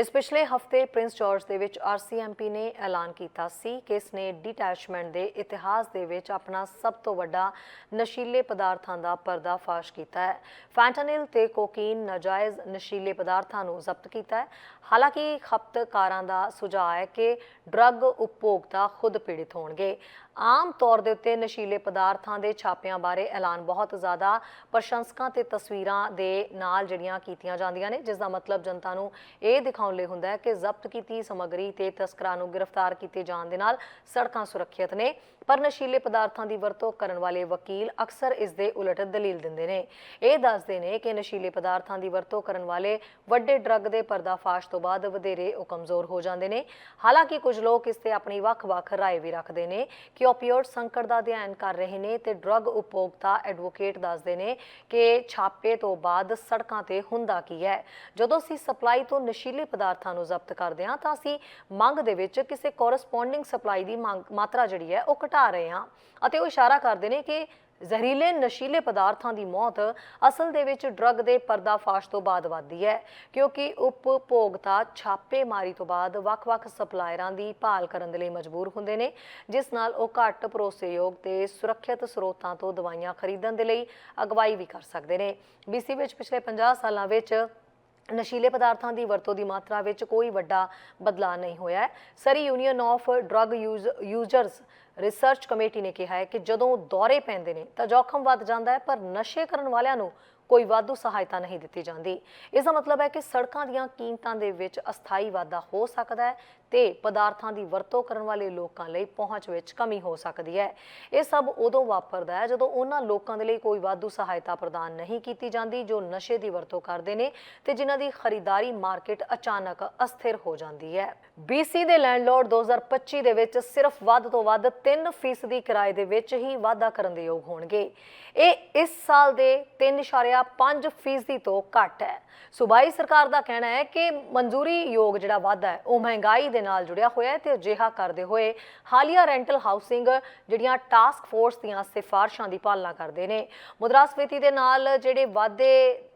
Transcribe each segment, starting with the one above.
ਇਸ ਪਿਛਲੇ ਹਫ਼ਤੇ ਪ੍ਰਿੰਸ ਜਾਰਜ ਦੇ ਵਿੱਚ ਆਰਸੀਐਮਪੀ ਨੇ ਐਲਾਨ ਕੀਤਾ ਸੀ ਕਿ ਇਸ ਨੇ ਡਿਟੈਚਮੈਂਟ ਦੇ ਇਤਿਹਾਸ ਦੇ ਵਿੱਚ ਆਪਣਾ ਸਭ ਤੋਂ ਵੱਡਾ ਨਸ਼ੀਲੇ ਪਦਾਰਥਾਂ ਦਾ ਪਰਦਾਫਾਸ਼ ਕੀਤਾ ਹੈ। ਫੈਂਟਾਨਿਲ ਤੇ ਕੋਕੀਨ ਨਾਜਾਇਜ਼ ਨਸ਼ੀਲੇ ਪਦਾਰਥਾਂ ਨੂੰ ਜ਼ਬਤ ਕੀਤਾ ਹੈ। ਹਾਲਾਂਕਿ ਖਪਤਕਾਰਾਂ ਦਾ ਸੁਝਾਅ ਹੈ ਕਿ ਡਰੱਗ ਉਪਭੋਗਤਾ ਖੁਦ ਪੀੜਿਤ ਹੋਣਗੇ। ਆਮ ਤੌਰ ਦੇ ਉੱਤੇ ਨਸ਼ੀਲੇ ਪਦਾਰਥਾਂ ਦੇ ਛਾਪਿਆਂ ਬਾਰੇ ਐਲਾਨ ਬਹੁਤ ਜ਼ਿਆਦਾ ਪ੍ਰਸ਼ੰਸਕਾਂ ਤੇ ਤਸਵੀਰਾਂ ਦੇ ਨਾਲ ਜਿਹੜੀਆਂ ਕੀਤੀਆਂ ਜਾਂਦੀਆਂ ਨੇ, ਜਿਸ ਦਾ ਮਤਲਬ ਜਨਤਾ ਨੂੰ ਇਹ ਦਿਖਾਉਣ ਲਈ ਹੁੰਦਾ ਹੈ ਕਿ ਜ਼ਬਤ ਕੀਤੀ ਸਮੱਗਰੀ ਤੇ ਤਸਕਰਾਂ ਨੂੰ ਗ੍ਰਿਫਤਾਰ ਕੀਤੇ ਜਾਣ ਦੇ ਨਾਲ ਸੜਕਾਂ ਸੁਰੱਖਿਅਤ ਨੇ ਪਰ ਨਸ਼ੀਲੇ ਪਦਾਰਥਾਂ ਦੀ ਵਰਤੋਂ ਕਰਨ ਵਾਲੇ ਵਕੀਲ ਅਕਸਰ ਇਸ ਦੇ ਉਲਟ ਦਲੀਲ ਦਿੰਦੇ ਨੇ ਇਹ ਦੱਸਦੇ ਨੇ ਕਿ ਨਸ਼ੀਲੇ ਪਦਾਰਥਾਂ ਦੀ ਵਰਤੋਂ ਕਰਨ ਵਾਲੇ ਵੱਡੇ ਡਰੱਗ ਦੇ ਪਰਦਾਫਾਸ਼ ਤੋਂ ਬਾਅਦ ਵਧੇਰੇ ਉਹ ਕਮਜ਼ੋਰ ਹੋ ਜਾਂਦੇ ਨੇ ਹਾਲਾਂਕਿ ਕੁਝ ਲੋਕ ਇਸ ਤੇ ਆਪਣੀ ਵੱਖ-ਵੱਖ رائے ਵੀ ਰੱਖਦੇ ਨੇ ਕਿ ਓਪੀਓਇਡ ਸੰਕਟ ਦਾ ਅਧਿਐਨ ਕਰ ਰਹੇ ਨੇ ਤੇ ਡਰੱਗ ਉਪਭੋਗਤਾ ਐਡਵੋਕੇਟ ਦੱਸਦੇ ਨੇ ਕਿ ਛਾਪੇ ਤੋਂ ਬਾਅਦ ਸੜਕਾਂ ਤੇ ਹੁੰਦਾ ਕੀ ਹੈ ਜਦੋਂ ਅਸੀਂ ਸਪਲਾਈ ਤੋਂ ਨਸ਼ੀਲੇ ਪਦਾਰਥਾਂ ਨੂੰ ਜ਼ਬਤ ਕਰਦੇ ਹਾਂ ਤਾਂ ਅਸੀਂ ਮੰਗ ਦੇ ਵਿੱਚ ਕਿਸੇ ਕੋਰਸਪੋਂਡਿੰਗ ਸਪਲਾਈ ਦੀ ਮੰਗ- ਮਾਤਰਾ ਜਿਹੜੀ ਹੈ ਉਹ ਘਟਾ ਰਹੇ ਹਾਂ। ਅਤੇ ਉਹ ਇਸ਼ਾਰਾ ਕਰਦੇ ਨੇ ਕਿ ਜ਼ਹਿਰੀਲੇ ਨਸ਼ੀਲੇ ਪਦਾਰਥਾਂ ਦੀ ਮੌਤ ਅਸਲ ਦੇ ਵਿੱਚ ਡਰੱਗ ਦੇ ਪਰਦਾਫਾਸ਼ ਤੋਂ ਬਾਅਦ ਵੱਧਦੀ ਹੈ, ਕਿਉਂਕਿ ਉਪਭੋਗਤਾ ਛਾਪੇਮਾਰੀ ਤੋਂ ਬਾਅਦ ਵੱਖ-ਵੱਖ ਸਪਲਾਇਰਾਂ ਦੀ ਭਾਲ ਕਰਨ ਦੇ ਲਈ ਮਜਬੂਰ ਹੁੰਦੇ ਨੇ, ਜਿਸ ਨਾਲ ਉਹ ਘੱਟ ਭਰੋਸੇਯੋਗ ਤੇ ਸੁਰੱਖਿਅਤ ਸਰੋਤਾਂ ਤੋਂ ਦਵਾਈਆਂ ਖਰੀਦਣ ਦੇ ਲਈ ਅਗਵਾਈ ਵੀ ਕਰ ਸਕਦੇ ਨੇ। BC ਵਿੱਚ ਪਿਛਲੇ 50 ਸਾਲਾਂ ਵਿੱਚ ਨਸ਼ੀਲੇ ਪਦਾਰਥਾਂ ਦੀ ਵਰਤੋਂ ਦੀ ਮਾਤਰਾ ਵਿੱਚ ਕੋਈ ਵੱਡਾ ਬਦਲਾਅ ਨਹੀਂ ਹੋਇਆ ਹੈ। Surrey union of drug users research committee ਨੇ ਕਿਹਾ ਹੈ ਕਿ ਜਦੋਂ ਦੌਰੇ ਪੈਂਦੇ ਨੇ ਤਾਂ ਜੋਖਮ ਵੱਧ ਜਾਂਦਾ ਹੈ, ਪਰ ਨਸ਼ੇ ਕਰਨ ਵਾਲਿਆਂ ਨੂੰ ਕੋਈ ਵਾਧੂ ਸਹਾਇਤਾ ਨਹੀਂ ਦਿੱਤੀ ਜਾਂਦੀ। ਇਸ ਦਾ ਮਤਲਬ ਹੈ ਕਿ ਸੜਕਾਂ ਦੀਆਂ ਕੀਮਤਾਂ ਦੇ ਵਿੱਚ ਅਸਥਾਈ ਵਾਧਾ ਹੋ ਸਕਦਾ ਹੈ ਤੇ ਪਦਾਰਥਾਂ ਦੀ ਵਰਤੋਂ ਕਰਨ ਵਾਲੇ ਲੋਕਾਂ ਲਈ ਪਹੁੰਚ ਵਿੱਚ ਕਮੀ ਹੋ ਸਕਦੀ ਹੈ। ਇਹ ਸਭ ਉਦੋਂ ਵਾਪਰਦਾ ਹੈ ਜਦੋਂ ਉਹਨਾਂ ਲੋਕਾਂ ਦੇ ਲਈ ਕੋਈ ਵਾਧੂ ਸਹਾਇਤਾ ਪ੍ਰਦਾਨ ਨਹੀਂ ਕੀਤੀ ਜਾਂਦੀ, ਜੋ ਨਸ਼ੇ ਦੀ ਵਰਤੋਂ ਕਰਦੇ ਨੇ ਤੇ ਜਿਨ੍ਹਾਂ ਦੀ ਖਰੀਦਦਾਰੀ ਮਾਰਕੀਟ ਅਚਾਨਕ ਅਸਥਿਰ ਹੋ ਜਾਂਦੀ ਹੈ। BC ਦੇ ਲੈਂਡਲੋਰਡ 2025 ਦੇ ਵਿੱਚ ਸਿਰਫ ਵੱਧ ਤੋਂ ਵੱਧ 3% ਕਿਰਾਏ ਦੇ ਵਿੱਚ ਹੀ ਵਾਧਾ ਕਰਨ ਦੇ ਯੋਗ ਹੋਣਗੇ। ਇਹ ਇਸ ਸਾਲ ਦੇ 3.5% ਤੋਂ ਘੱਟ ਹੈ। ਸੂਬਾਈ ਸਰਕਾਰ ਦਾ ਕਹਿਣਾ ਹੈ ਕਿ ਮਨਜ਼ੂਰੀ ਯੋਗ ਜਿਹੜਾ ਵਾਧਾ ਹੈ, ਉਹ ਮਹਿੰਗਾਈ ਦੇ ਨਾਲ ਜੁੜਿਆ ਹੋਇਆ ਹੈ ਤੇ ਅਜਿਹਾ ਕਰਦੇ ਹੋਏ ਹਾਲੀਆ ਰੈਂਟਲ ਹਾਊਸਿੰਗ ਜਿਹੜੀਆਂ ਟਾਸਕ ਫੋਰਸ ਦੀਆਂ ਸਿਫਾਰਸ਼ਾਂ ਦੀ ਪਾਲਣਾ ਕਰਦੇ ਨੇ। ਮੁਦਰਾਸਫੀਤੀ ਦੇ ਨਾਲ ਜਿਹੜੇ ਵਾਧੇ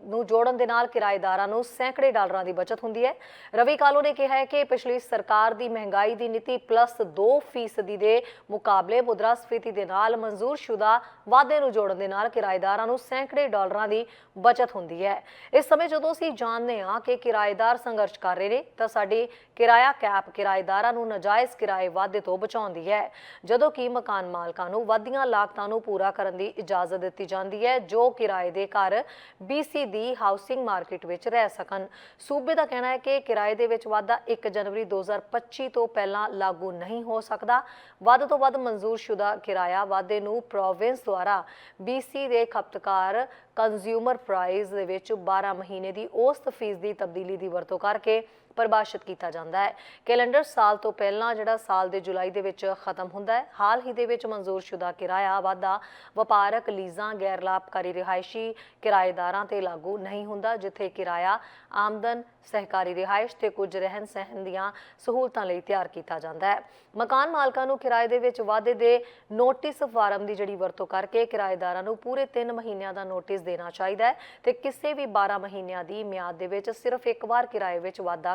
ਨੂੰ ਜੋੜਨ ਦੇ ਨਾਲ ਕਿਰਾਏਦਾਰਾਂ ਨੂੰ ਸੈਂਕੜੇ ਡਾਲਰਾਂ ਦੀ ਬਚਤ ਹੁੰਦੀ ਹੈ। ਰਵੀ ਕਾਲੋ ਨੇ ਕਿਹਾ ਹੈ ਕਿ ਪਿਛਲੀ ਸਰਕਾਰ ਦੀ ਮਹਿੰਗਾਈ ਦੀ ਨੀਤੀ ਪਲੱਸ 2% ਦੇ ਮੁਕਾਬਲੇ ਮੁਦਰਾਸਫੀਤੀ ਦੇ ਨਾਲ ਮਨਜ਼ੂਰਸ਼ੁਦਾ ਵਾਧੇ ਨੂੰ ਜੋੜਨ ਦੇ ਨਾਲ ਕਿਰਾਏਦਾਰਾਂ ਨੂੰ ਸੈਂਕੜੇ ਡਾਲਰਾਂ ਦੀ ਬਚਤ ਹੁੰਦੀ ਹੈ। ਇਸ ਸਮੇਂ ਜਦੋਂ ਅਸੀਂ ਜਾਣਦੇ ਹਾਂ ਕਿ ਕਿਰਾਏਦਾਰ ਸੰਘਰਸ਼ ਕਰ ਰਹੇ ਨੇ, ਤਾਂ ਸਾਡੀ ਕਿਰਾਇਆ ਕੈਪ ਕਿਰਾਏਦਾਰਾਂ ਨੂੰ ਨਾਜਾਇਜ਼ ਕਿਰਾਏ ਵਾਧੇ ਤੋਂ ਬਚਾਉਂਦੀ ਹੈ। ਜਦੋਂ ਕਿ ਮਕਾਨ ਮਾਲਕਾਂ ਨੂੰ ਵਾਧੀਆਂ ਲਾਗਤਾਂ ਨੂੰ ਪੂਰਾ ਕਰਨ ਦੀ ਇਜਾਜ਼ਤ ਦਿੱਤੀ ਜਾਂਦੀ ਹੈ, ਜੋ ਕਿਰਾਏ ਦੇ ਘਰ BC ਦੀ ਹਾਊਸਿੰਗ ਮਾਰਕੀਟ ਵਿੱਚ ਰਹਿ ਸਕਣ। ਸੂਬੇ ਦਾ ਕਹਿਣਾ ਹੈ ਕਿ ਕਿਰਾਏ ਦੇ ਵਿੱਚ ਵਾਧਾ 1 ਜਨਵਰੀ 2025 ਤੋਂ ਪਹਿਲਾਂ ਲਾਗੂ ਨਹੀਂ ਹੋ ਸਕਦਾ। ਵੱਧ ਤੋਂ ਵੱਧ ਮਨਜ਼ੂਰਸ਼ੁਦਾ ਕਿਰਾਇਆ ਵਾਧੇ ਨੂੰ ਪ੍ਰੋਵਿੰਸ ਦੁਆਰਾ BC ਦੇ ਖਪਤਕਾਰ ਕੰਜ਼ਿਊਮਰ ਪ੍ਰਾਈਸ ਦੇ ਵਿੱਚ 12 ਮਹੀਨੇ ਦੀ ਔਸਤ ਫੀਸ ਦੀ ਤਬਦੀਲੀ ਦੀ ਵਰਤੋਂ ਕਰਕੇ ਪਰਿਭਾਸ਼ਿਤ ਕੀਤਾ ਜਾਂਦਾ ਹੈ। ਕੈਲੰਡਰ ਸਾਲ ਤੋਂ ਪਹਿਲਾਂ ਜਿਹੜਾ ਸਾਲ ਦੇ ਜੁਲਾਈ ਦੇ ਵਿੱਚ ਖਤਮ ਹੁੰਦਾ ਹੈ। ਹਾਲ ਹੀ ਦੇ ਵਿੱਚ ਮਨਜ਼ੂਰਸ਼ੁਦਾ ਕਿਰਾਇਆ ਵਾਧਾ, ਵਪਾਰਕ ਲੀਜ਼ਾਂ, ਗੈਰ ਲਾਭਕਾਰੀ ਰਿਹਾਇਸ਼ੀ ਕਿਰਾਏਦਾਰਾਂ ਤੇ ਲਾਗੂ ਨਹੀਂ ਹੁੰਦਾ, ਜਿੱਥੇ ਕਿਰਾਇਆ, ਆਮਦਨ, ਸਹਿਕਾਰੀ ਰਿਹਾਇਸ਼ ਤੇ ਕੁਝ ਰਹਿਣ ਸਹਿਣ ਦੀਆਂ ਸਹੂਲਤਾਂ ਲਈ ਤਿਆਰ ਕੀਤਾ ਜਾਂਦਾ ਹੈ। ਮਕਾਨ ਮਾਲਕਾਂ ਨੂੰ ਕਿਰਾਏ ਦੇ ਵਿੱਚ ਵਾਧੇ ਦੇ ਨੋਟਿਸ ਫਾਰਮ ਦੀ ਜਿਹੜੀ ਵਰਤੋਂ ਕਰਕੇ ਕਿਰਾਏਦਾਰਾਂ ਨੂੰ ਪੂਰੇ 3 ਮਹੀਨਿਆਂ ਦਾ ਨੋਟਿਸ ਦੇਣਾ ਚਾਹੀਦਾ ਹੈ ਤੇ ਕਿਸੇ ਵੀ 12 ਮਹੀਨਿਆਂ ਦੀ ਮਿਆਦ ਦੇ ਵਿੱਚ ਸਿਰਫ ਇੱਕ ਵਾਰ ਕਿਰਾਏ ਵਿੱਚ ਵਾਧਾ